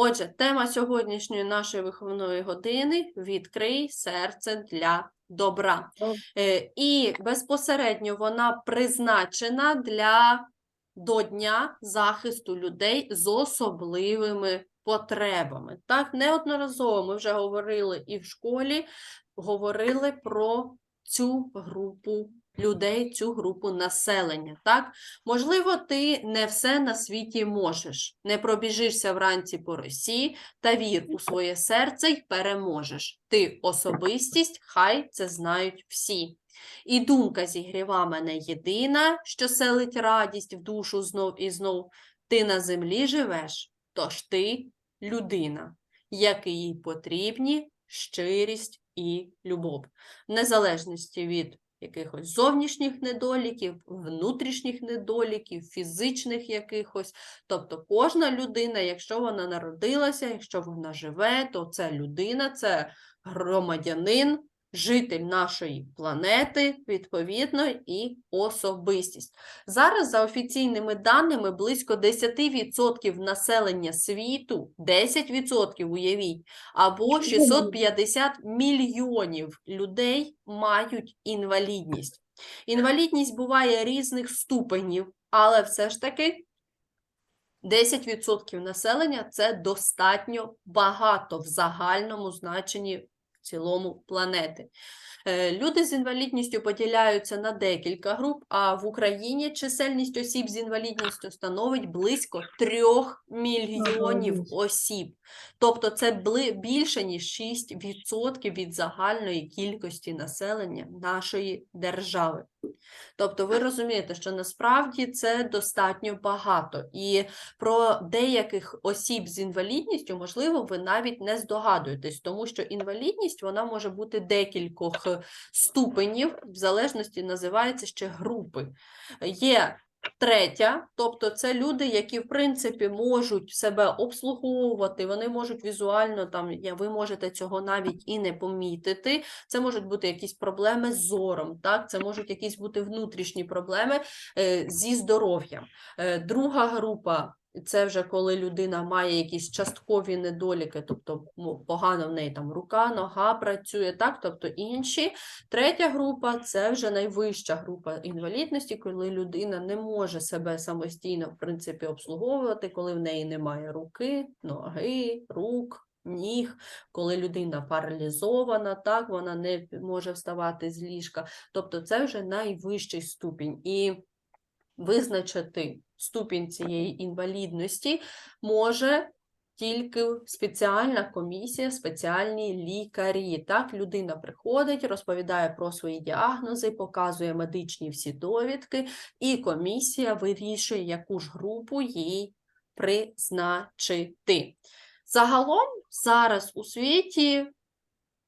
Отже, тема сьогоднішньої нашої виховної години відкрий серце для добра. Е, І безпосередньо вона призначена для до Дня захисту людей з особливими потребами. Так, неодноразово ми вже говорили і в школі, говорили про цю групу людей, цю групу населення. Так, можливо, ти не все на світі можеш, не пробіжишся вранці по росі, та вір у своє серце й переможеш. Ти особистість, хай це знають всі. І думка зігріва мене єдина, що селить радість в душу знов і знов. Ти на землі живеш, тож ти людина, якій потрібні щирість і любов, в незалежності від якихось зовнішніх недоліків, внутрішніх недоліків, фізичних якихось. Тобто кожна людина, якщо вона народилася, якщо вона живе, то це людина, це громадянин, житель нашої планети, відповідно, і особистість. Зараз, за офіційними даними, близько 10% населення світу, 10% уявіть, або 650 мільйонів людей мають інвалідність. Інвалідність буває різних ступенів, але все ж таки 10% населення це достатньо багато в загальному значенні цілому планети. Е, Люди з інвалідністю поділяються на декілька груп, а в Україні чисельність осіб з інвалідністю становить близько 3 мільйонів осіб. Тобто це більше, ніж 6% від загальної кількості населення нашої держави. Тобто ви розумієте, що насправді це достатньо багато. І про деяких осіб з інвалідністю, можливо, ви навіть не здогадуєтесь, тому що інвалідність вона може бути декількох ступенів, в залежності називається ще групи. Є Третя, тобто це люди, які в принципі можуть себе обслуговувати, вони можуть візуально там, ви можете цього навіть і не помітити. Це можуть бути якісь проблеми з зором, так? Це можуть якісь бути внутрішні проблеми е, зі здоров'ям. Е, друга група це вже коли людина має якісь часткові недоліки, тобто ну, погано в неї там рука, нога працює, так, тобто інші. Третя група це вже найвища група інвалідності, коли людина не може себе самостійно в принципі обслуговувати, коли в неї немає руки, ноги, рук. Ніг, коли людина паралізована, так вона не може вставати з ліжка. Тобто це вже найвищий ступінь. І визначити ступінь цієї інвалідності може тільки спеціальна комісія, спеціальні лікарі. Так, людина приходить, розповідає про свої діагнози, показує медичні всі довідки, і комісія вирішує, яку ж групу їй призначити. Загалом зараз у світі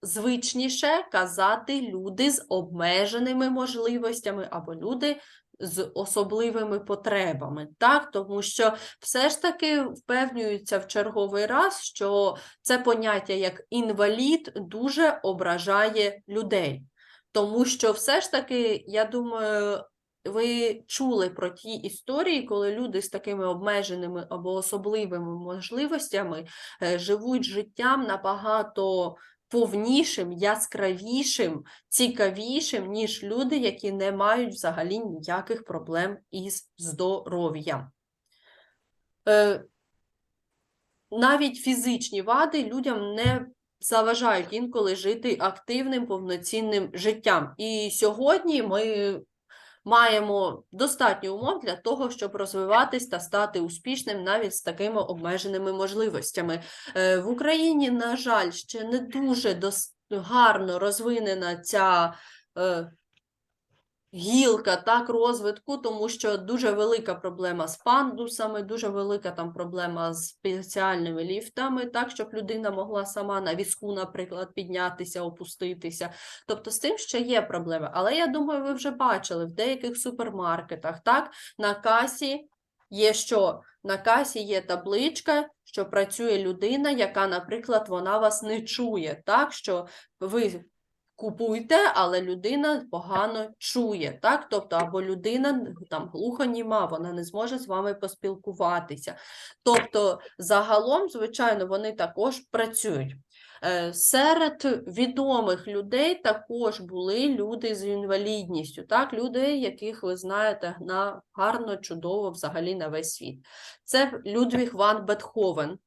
звичніше казати люди з обмеженими можливостями або люди з особливими потребами, так? Тому що все ж таки впевнюються в черговий раз, що це поняття як інвалід дуже ображає людей. Тому що все ж таки, я думаю, ви чули про ті історії, коли люди з такими обмеженими або особливими можливостями е, живуть життям набагато повнішим, яскравішим, цікавішим, ніж люди, які не мають взагалі ніяких проблем із здоров'ям. Е, навіть фізичні вади людям не заважають інколи жити активним, повноцінним життям. І сьогодні ми маємо достатньо умов для того, щоб розвиватись та стати успішним навіть з такими обмеженими можливостями. Е, В Україні, на жаль, ще не дуже гарно розвинена ця е, гілка так, розвитку, тому що дуже велика проблема з пандусами, дуже велика там проблема з спеціальними ліфтами, так, щоб людина могла сама на візку, наприклад, піднятися, опуститися. Тобто з цим ще є проблеми. Але я думаю, ви вже бачили в деяких супермаркетах, так, на касі є що? На касі є табличка, що працює людина, яка, наприклад, вона вас не чує, так, що ви купуйте, але людина погано чує, так? Тобто, або людина там глухоніма, вона не зможе з вами поспілкуватися. Тобто, загалом, звичайно, вони також працюють. Е, Серед відомих людей також були люди з інвалідністю, так, люди, яких ви знаєте на гарно, чудово взагалі на весь світ. Це Людвіг Ван Бетховен,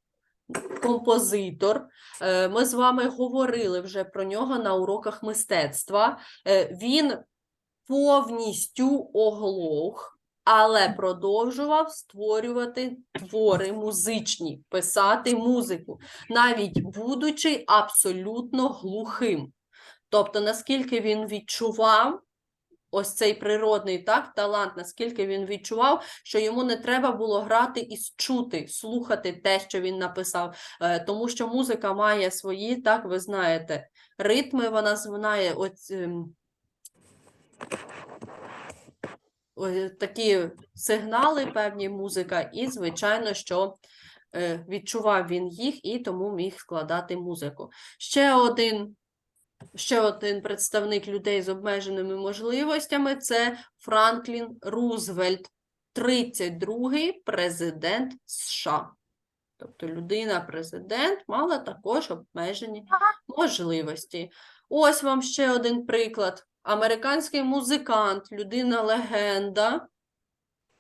композитор. Е, Ми з вами говорили вже про нього на уроках мистецтва. Е, Він повністю оглох, але продовжував створювати твори музичні, писати музику, навіть будучи абсолютно глухим. Тобто, наскільки він відчував ось цей природний так, талант, наскільки він відчував, що йому не треба було грати і чути, слухати те, що він написав, Е, тому що музика має свої, так, ви знаєте, ритми, вона знає ось. ем, такі сигнали, певні музика, і, звичайно, що е, відчував він їх і тому міг складати музику. Ще один, ще один представник людей з обмеженими можливостями це Франклін Рузвельт, 32-й президент США. Тобто людина-президент мала також обмежені можливості. Ось вам ще один приклад. Американський музикант, людина-легенда,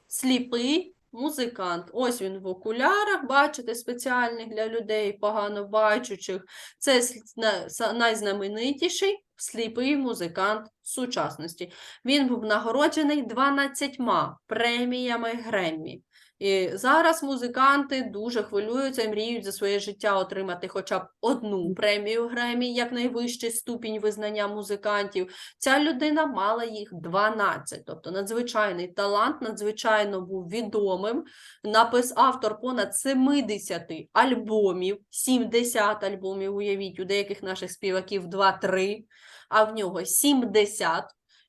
сліпий музикант. Ось він в окулярах, бачите, спеціальних для людей погано бачучих. Це найзнаменитіший сліпий музикант сучасності. Він був нагороджений 12 преміями Греммі. І зараз музиканти дуже хвилюються і мріють за своє життя отримати хоча б одну премію Греммі, як найвищий ступінь визнання музикантів. Ця людина мала їх 12, тобто надзвичайний талант, надзвичайно був відомим. Напис автор понад 70 альбомів, 70 альбомів, уявіть, у деяких наших співаків 2-3, а в нього 70.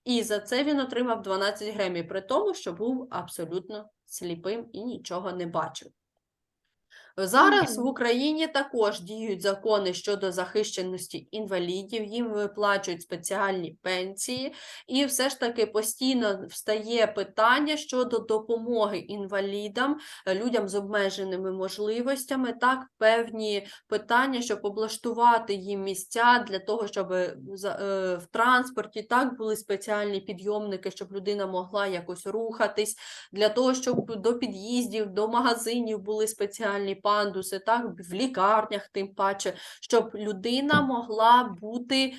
І за це він отримав 12 гремі, при тому, що був абсолютно сліпим і нічого не бачив. Зараз в Україні також діють закони щодо захищеності інвалідів, їм виплачують спеціальні пенсії, і все ж таки постійно встає питання щодо допомоги інвалідам, людям з обмеженими можливостями, так, певні питання, щоб облаштувати їм місця для того, щоб е, е, в транспорті так були спеціальні підйомники, щоб людина могла якось рухатись, для того, щоб до під'їздів, до магазинів були спеціальні пандуси, так, в лікарнях тим паче, щоб людина могла бути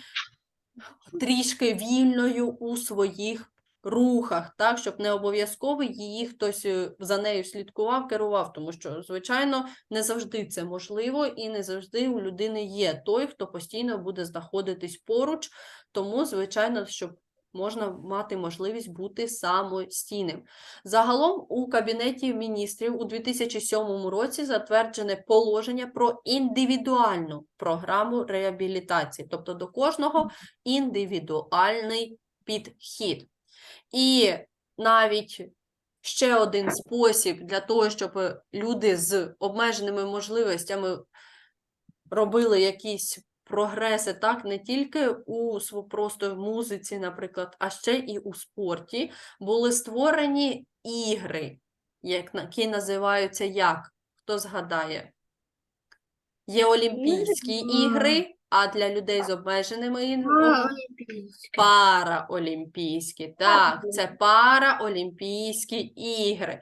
трішки вільною у своїх рухах, так, щоб не обов'язково її хтось е, за нею слідкував, керував, тому що, звичайно, не завжди це можливо і не завжди у людини є той, хто постійно буде знаходитись поруч, тому, звичайно, щоб можна мати можливість бути самостійним. Загалом у Кабінеті міністрів у 2007 році затверджене положення про індивідуальну програму реабілітації, тобто до кожного індивідуальний підхід. І навіть ще один спосіб для того, щоб люди з обмеженими можливостями робили якісь прогреси, так, не тільки у просто музиці, наприклад, а ще і у спорті, були створені ігри, як, які називаються як? Хто згадає? Є Олімпійські ігри, а для людей з обмеженими ін- Параолімпійські, так, це Параолімпійські ігри.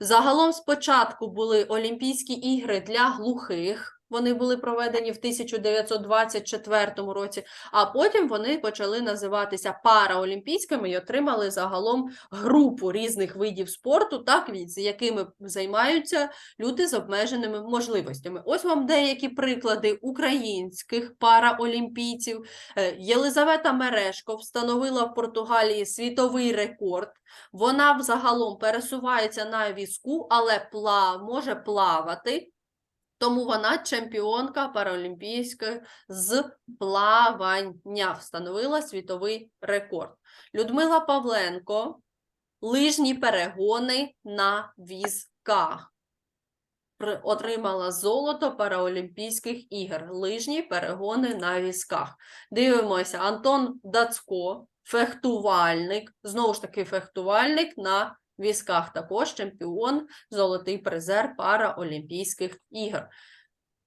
Загалом спочатку були Олімпійські ігри для глухих. Вони були проведені в 1924 році, а потім вони почали називатися параолімпійськими і отримали загалом групу різних видів спорту, так, з якими займаються люди з обмеженими можливостями. Ось вам деякі приклади українських параолімпійців. Е, Єлизавета Мерешко встановила в Португалії світовий рекорд. Вона взагалом пересувається на візку, але пла, може плавати. Тому вона чемпіонка паралімпійської з плавання, встановила світовий рекорд. Людмила Павленко лижні перегони на візках. отримала золото Параолімпійських ігор, лижні перегони на візках. Дивимося, Антон Дацько, фехтувальник, знову ж таки, фехтувальник на візках, також чемпіон, золотий призер Параолімпійських ігор.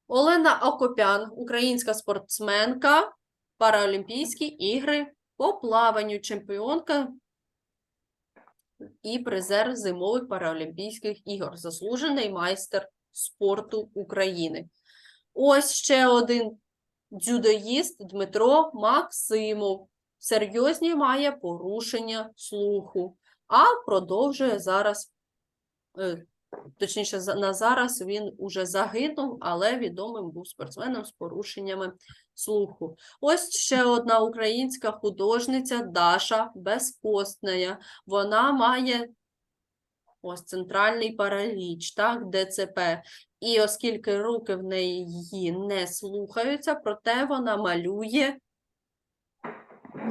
Олена Окопян, українська спортсменка, Параолімпійські ігри по плаванню, чемпіонка і призер зимових Параолімпійських ігор, заслужений майстер спорту України. Ось ще один дзюдоїст Дмитро Максимов. Серйозні має порушення слуху, а продовжує зараз, е, точніше, на зараз він уже загинув, але відомим був спортсменом з порушеннями слуху. Ось ще одна українська художниця Даша Безкостная. Вона має ось центральний параліч, так, ДЦП. І оскільки руки в неї її не слухаються, проте вона малює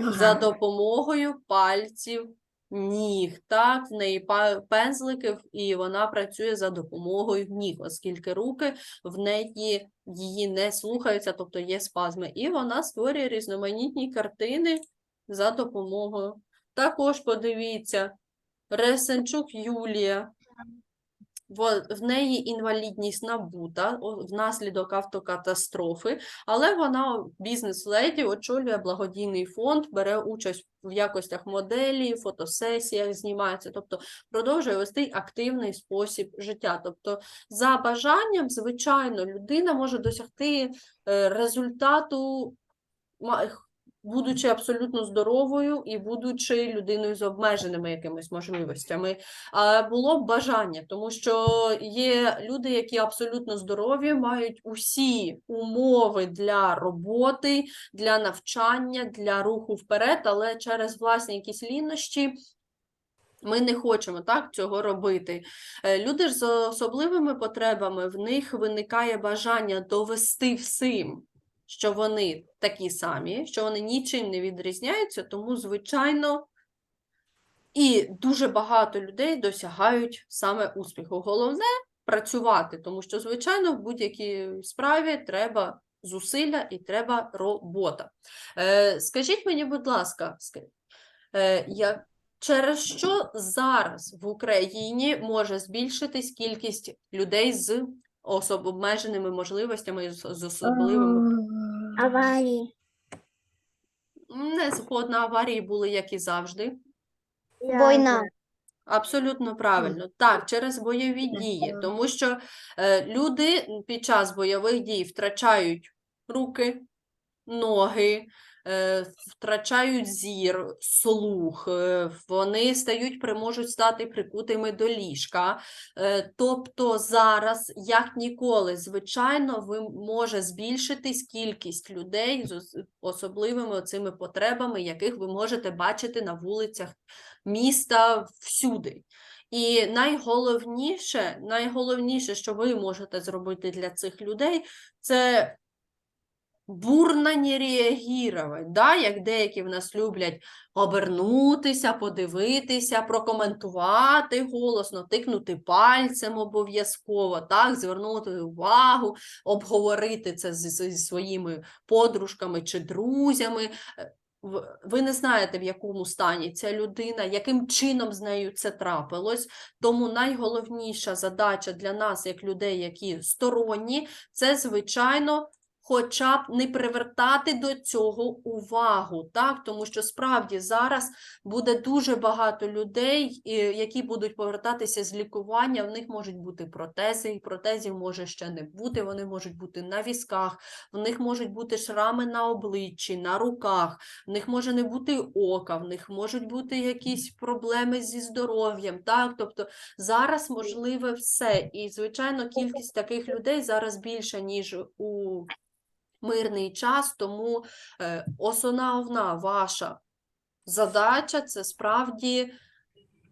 за допомогою пальців ніг. Так, в неї пензлики, і вона працює за допомогою ніг, оскільки руки в неї її не слухаються, тобто є спазми. І вона створює різноманітні картини за допомогою. Також подивіться, Ресенчук Юлія. В неї інвалідність набута внаслідок автокатастрофи, але вона бізнес-леді, очолює благодійний фонд, бере участь в якостях моделі, фотосесіях, знімається, тобто продовжує вести активний спосіб життя. Тобто, за бажанням, звичайно, людина може досягти е, результату, будучи абсолютно здоровою і будучи людиною з обмеженими якимись можливостями. Було б бажання, тому що є люди, які абсолютно здорові, мають усі умови для роботи, для навчання, для руху вперед, але через власні якісь лінощі. Ми не хочемо так цього робити. Е, Люди ж з особливими потребами, в них виникає бажання довести всім, що вони такі самі, що вони нічим не відрізняються, тому, звичайно, і дуже багато людей досягають саме успіху. Головне працювати, тому що, звичайно, в будь-якій справі треба зусилля і треба робота. Е, скажіть мені, будь ласка, ска- е, я, через що зараз в Україні може збільшитись кількість людей з особ... обмеженими можливостями, з, з особливими Аварії. Не згодна, аварії були, як і завжди. Війна. Абсолютно правильно. Так, через бойові дії, тому що е, люди під час бойових дій втрачають руки, ноги, втрачають зір, слух, е, вони стають, можуть стати прикутими до ліжка. Е, тобто зараз, як ніколи, звичайно, ви може збільшитись кількість людей з особливими цими потребами, яких ви можете бачити на вулицях міста всюди. І найголовніше, найголовніше, що ви можете зробити для цих людей, це бурно не реагувати, да? як деякі в нас люблять обернутися, подивитися, прокоментувати голосно, тикнути пальцем обов'язково, так? звернути увагу, обговорити це зі, своїми подружками чи друзями. Е, ви не знаєте, в якому стані ця людина, яким чином з нею це трапилось. Тому найголовніша задача для нас, як людей, які сторонні, це, звичайно, хоча б не привертати до цього увагу, так? Тому що справді зараз буде дуже багато людей, які будуть повертатися з лікування. В них можуть бути протези, і протезів може ще не бути. Вони можуть бути на візках, в них можуть бути шрами на обличчі, на руках в них може не бути ока, в них можуть бути якісь проблеми зі здоров'ям. Так? Тобто зараз можливе все. І, звичайно, кількість таких людей зараз більша, ніж у мирний час, тому е, основна ваша задача це справді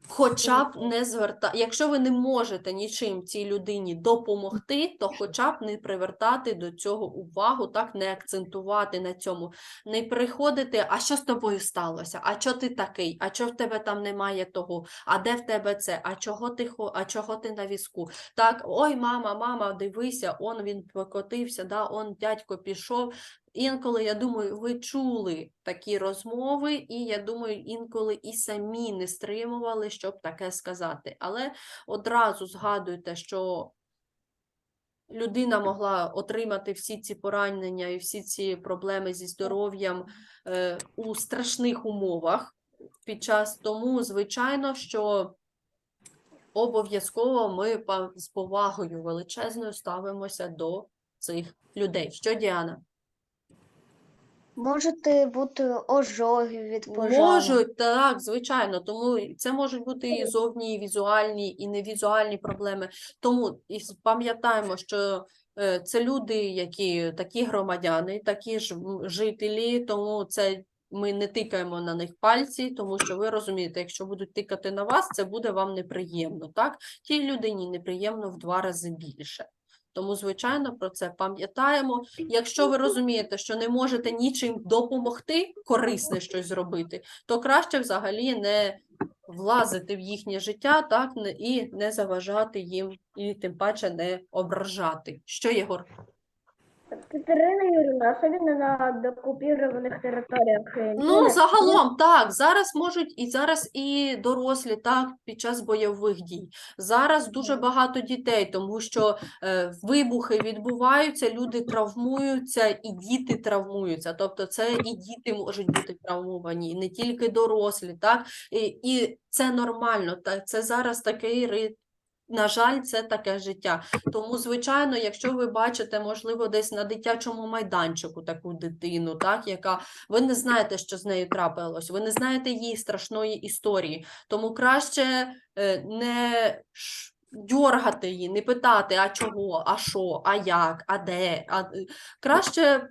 Хоча б не зверта... Якщо ви не можете нічим цій людині допомогти, то хоча б не привертати до цього увагу, так не акцентувати на цьому, не приходити, а що з тобою сталося? А чого ти такий? А чого в тебе там немає того? А де в тебе це? А чого ти а чого ти на візку? Так, ой, мама, мама, дивися, он він покотився, да, он дядько пішов. Інколи, я думаю, ви чули такі розмови, і я думаю, інколи і самі не стримували, щоб таке сказати. Але одразу згадуйте, що людина могла отримати всі ці поранення і всі ці проблеми зі здоров'ям е, у страшних умовах під час тому, звичайно, що обов'язково ми з повагою величезною ставимося до цих людей. Що, Діана? Можете бути ожоги від пожару. Можуть, так, звичайно. Тому це можуть бути і зовні, і візуальні, і невізуальні проблеми. Тому і пам'ятаємо, що е, це люди, які такі громадяни, такі ж жителі, тому це ми не тикаємо на них пальці, тому що ви розумієте, якщо будуть тикати на вас, це буде вам неприємно. Так? Тій людині неприємно в два рази більше. Тому, звичайно, про це пам'ятаємо. Якщо ви розумієте, що не можете нічим допомогти, корисне щось зробити, то краще взагалі не влазити в їхнє життя, так і не заважати їм, і тим паче не ображати. Що, Єгор? Катерина Юрівна, особливо на деокупованих територіях. Ну, загалом, так, зараз можуть і зараз і дорослі, так, під час бойових дій. Зараз дуже багато дітей, тому що е, вибухи відбуваються, люди травмуються, і діти травмуються. Тобто, це і діти можуть бути травмовані, і не тільки дорослі, так, і, і це нормально. Так, це зараз такий ри- на жаль, це таке життя. Тому, звичайно, якщо ви бачите, можливо, десь на дитячому майданчику таку дитину, так, яка ви не знаєте, що з нею трапилось, ви не знаєте її страшної історії, тому краще е, не дьоргати її, не питати, а чого, а що, а як, а де. А... е, Краще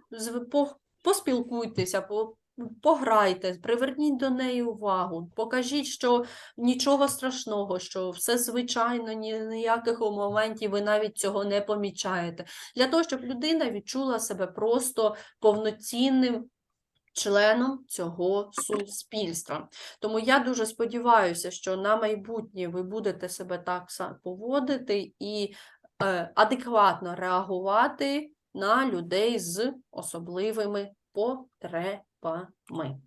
поспілкуйтеся, по- пограйте, приверніть до неї увагу, покажіть, що нічого страшного, що все звичайно, ні, ніяких моментів ви навіть цього не помічаєте. Для того, щоб людина відчула себе просто повноцінним членом цього суспільства. Тому я дуже сподіваюся, що на майбутнє ви будете себе так поводити і е, адекватно реагувати на людей з особливими потребами. Pá, mãe.